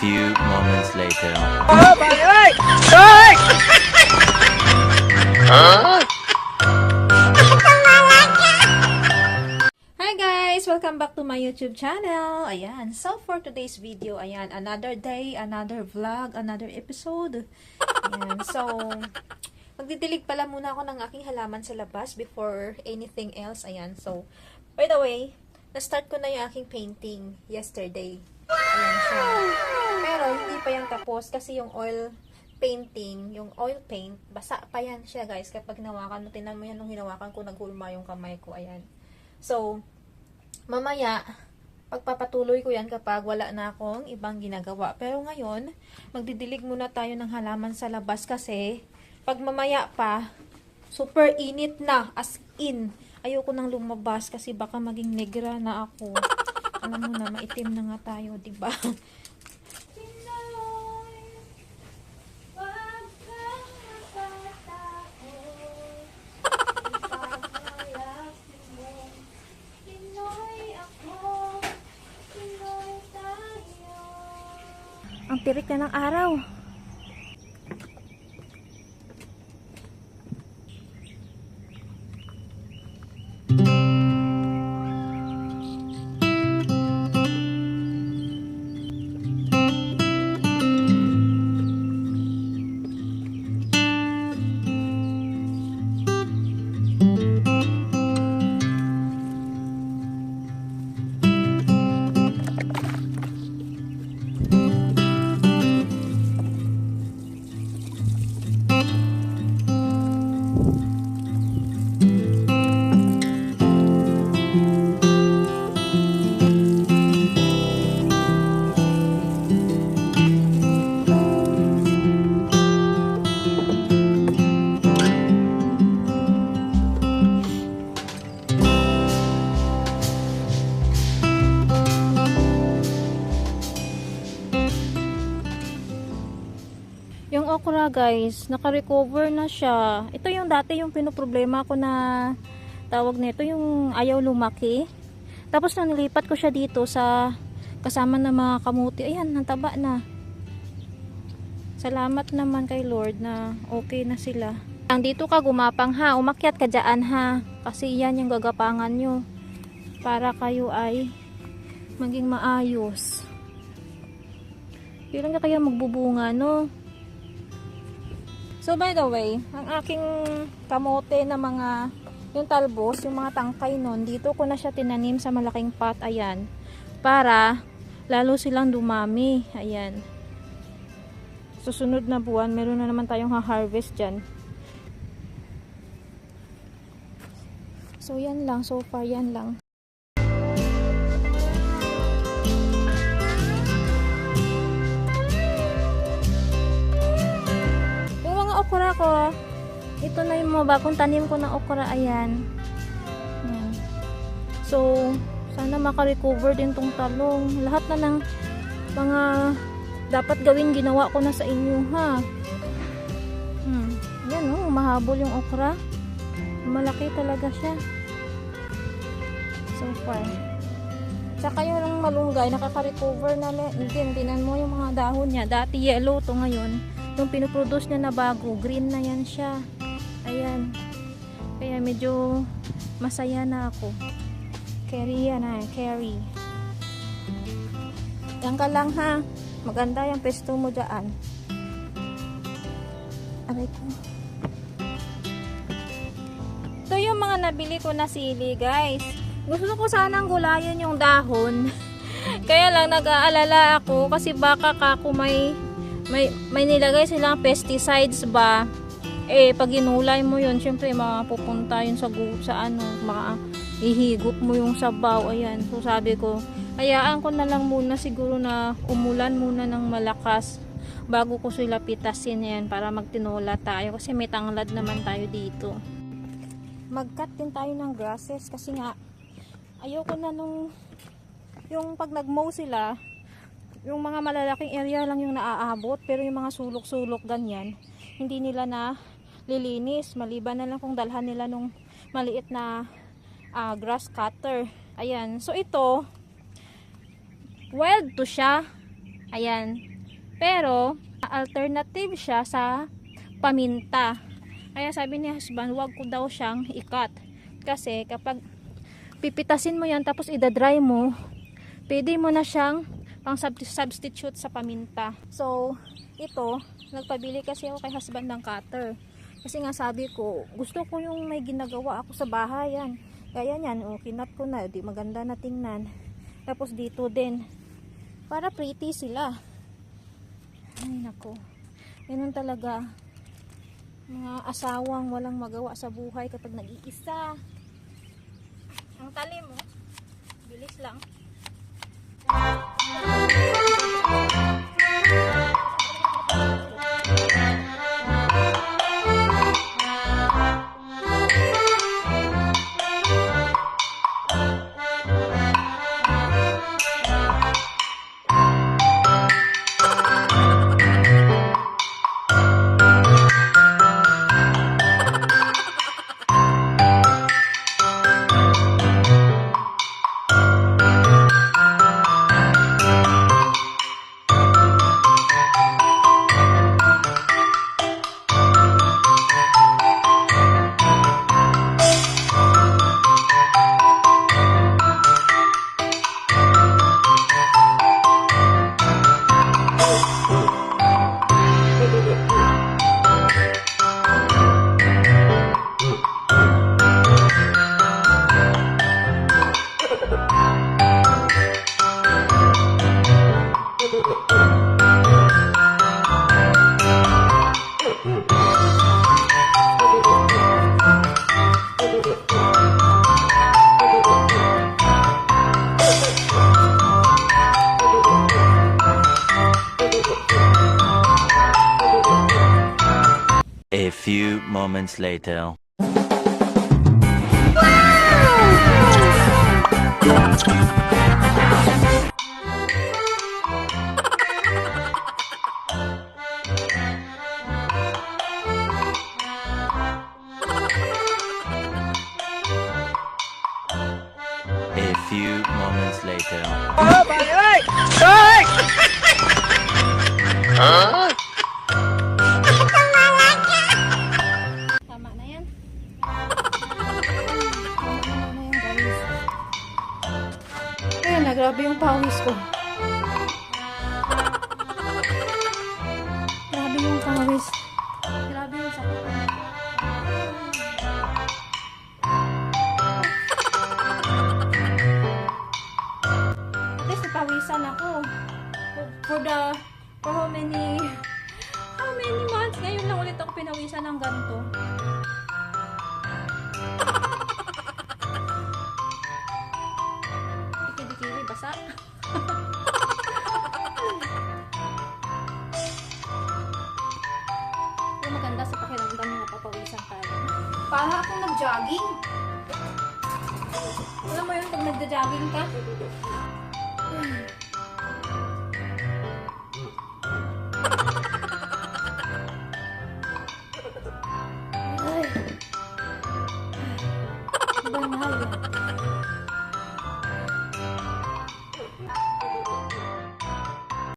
few moments later. Hi guys! Welcome back to my YouTube channel. Ayan. So for today's video, ayan, another day, another vlog, another episode. Ayan. So, magdidilig pala muna ako ng aking halaman sa labas before anything else. Ayan. So, by the way, na-start ko na yung aking painting yesterday. Ayan siya. Pero hindi pa yung tapos kasi yung oil painting, yung oil paint, basa pa yan siya guys. Kapag hinawakan mo, tinan mo yan nung hinawakan ko, naghulma yung kamay ko. Ayan. So, mamaya, pagpapatuloy ko yan kapag wala na akong ibang ginagawa. Pero ngayon, magdidilig muna tayo ng halaman sa labas kasi pag mamaya pa, super init na, as in. Ayoko nang lumabas kasi baka maging negra na ako. Mo na, maitim na nga tayo, di ba? Ang tirik na ng araw. Okra guys, naka-recover na siya. Ito yung dati yung pinoproblema ko na tawag nito yung ayaw lumaki. Tapos nang nilipat ko siya dito sa kasama ng mga kamuti. Ayan, nantaba na. Salamat naman kay Lord na okay na sila. Ang dito ka gumapang ha, umakyat ka dyan ha. Kasi yan yung gagapangan nyo. Para kayo ay maging maayos. Kailan ka kaya magbubunga no? So by the way, ang aking kamote na mga yung talbos, yung mga tangkay nun, dito ko na siya tinanim sa malaking pot, ayan. Para lalo silang dumami, ayan. Susunod na buwan, meron na naman tayong ha-harvest dyan. So yan lang, so far yan lang. Okra ko, ito na yung mga bagong tanim ko ng okra, ayan. Ayan. So, sana makarecover din tong talong. Lahat na ng mga dapat gawin ginawa ko na sa inyo, ha. Hmm. Yan, oh, mahabol yung okra. Malaki talaga siya. So far. Tsaka yung malunggay, nakaka-recover na din. Tinan mo yung mga dahon niya. Dati yellow to ngayon. Yung pinoproduce niya na bago, green na yan siya. Ayan. Kaya medyo masaya na ako. Carry yan ha, carry. Yan ka lang ha. Maganda yung pesto mo dyan. Aray ko. Ito yung mga nabili ko na sili guys. Gusto ko sanang gulayan yung dahon. Kaya lang nag-aalala ako kasi baka kako may may may nilagay silang pesticides ba? Eh pag inulay mo yun syempre mapupunta yun sa sa ano mga ihigop mo yung sabaw ayan. So sabi ko hayaan ko na lang muna siguro na umulan muna ng malakas bago ko sila pitasin yan para magtinola tayo kasi may tanglad naman tayo dito. Mag-cut din tayo ng grasses kasi nga ayoko na nung yung pag nag-mow sila yung mga malalaking area lang yung naaabot pero yung mga sulok-sulok ganyan hindi nila na lilinis. Maliban na lang kung dalhan nila nung maliit na ah, grass cutter. Ayan. So ito wild to siya. Ayan. Pero, alternative siya sa paminta. Kaya sabi ni husband, wag ko daw siyang ikat. Kasi kapag pipitasin mo yan tapos idadry mo, pwede mo na siyang pang sub- substitute sa paminta. So, ito, nagpabili kasi ako kay husband ng cutter. Kasi nga sabi ko, gusto ko yung may ginagawa ako sa bahay yan. Kaya yan, oh, kinat ko na, di maganda na tingnan. Tapos dito din, para pretty sila. Ay, nako. Ganun talaga. Mga asawang walang magawa sa buhay kapag nag-iisa. Ang talim mo, bilis lang. Few moments later. A few moments later. Tama grabe yung pawis ko. Basa. Pero maganda sa pakiramdam na napapawisan tayo. Para akong nag-jogging. Alam mo yun, pag nagda-jogging ka,